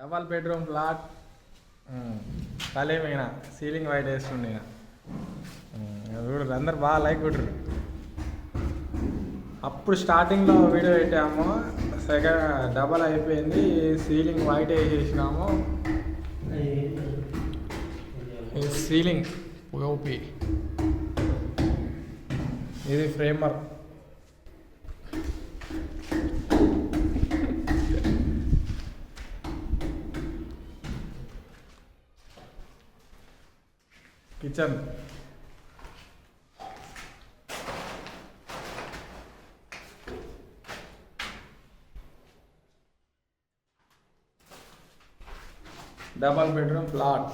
Double bedroom flat. కలేమైనా ceiling white వేస్తుండే ఇక. చూడరు అందరు బాగా లైక్ కొట్టరు అప్పుడు స్టార్టింగ్లో వీడియో పెట్టాము. సెకండ్ డబల్ అయిపోయింది. సీలింగ్ వైట్ వేసేసినాము. ఇది సీలింగ్ ఓపి ఇది ఫ్రేమర్ కిచెన్ డబల్ బెడ్రూమ్ ఫ్లాట్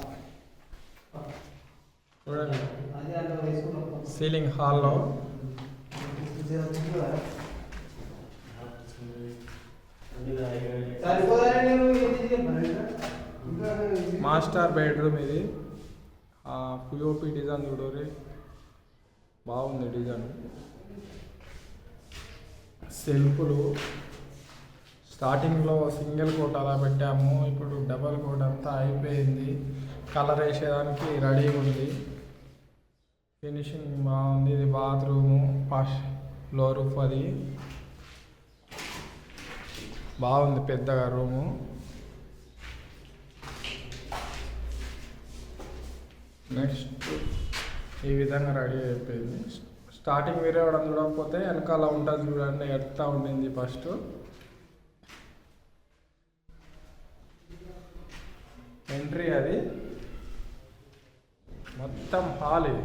చూడండి సీలింగ్ హాల్లో మాస్టర్ బెడ్రూమ్ ఇది। పిఓపి డిజైన్ చూడరి. బాగుంది డిజైన్. సెల్ఫ్లు. స్టార్టింగ్లో సింగిల్ కోట్ అలా పెట్టాము. ఇప్పుడు డబల్ కోట్ అంతా అయిపోయింది. కలర్ వేసేదానికి రెడీగా ఉంది. ఫినిషింగ్ బాగుంది. ఇది బాత్రూము ఫస్ట్ ఫ్లోర్ అది. బాగుంది పెద్దగా రూము. నెక్స్ట్ ఈ విధంగా రెడీ అయిపోయింది. స్టార్టింగ్ వేరే వాడు చూడకపోతే వెనకాల ఉంటుంది చూడండి ఎట్లా ఉండింది ఫస్ట్ ఎంట్రీ అది. మొత్తం హాల్ ఇది.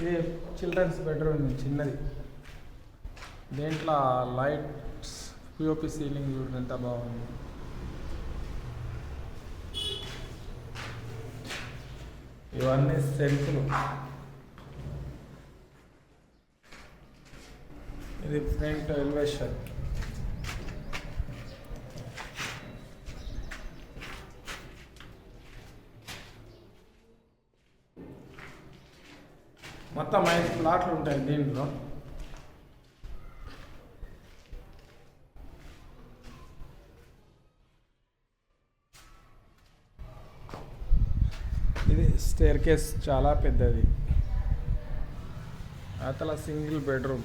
ఇది చిల్డ్రన్స్ బెడ్రూమ్ చిన్నది. దేంట్లో లైట్స్ పిఓపి సీలింగ్ చూడండి ఎంత బాగుంది. ఇవన్నీ సెల్ఫ్లు ఇది ఫ్రంట్ ఎలివేషన్. మొత్తం ఐదు ప్లాట్లు ఉంటాయి దీంట్లో. ఇది స్టేర్ కేస్ చాలా పెద్దది. అతల సింగిల్ బెడ్రూమ్.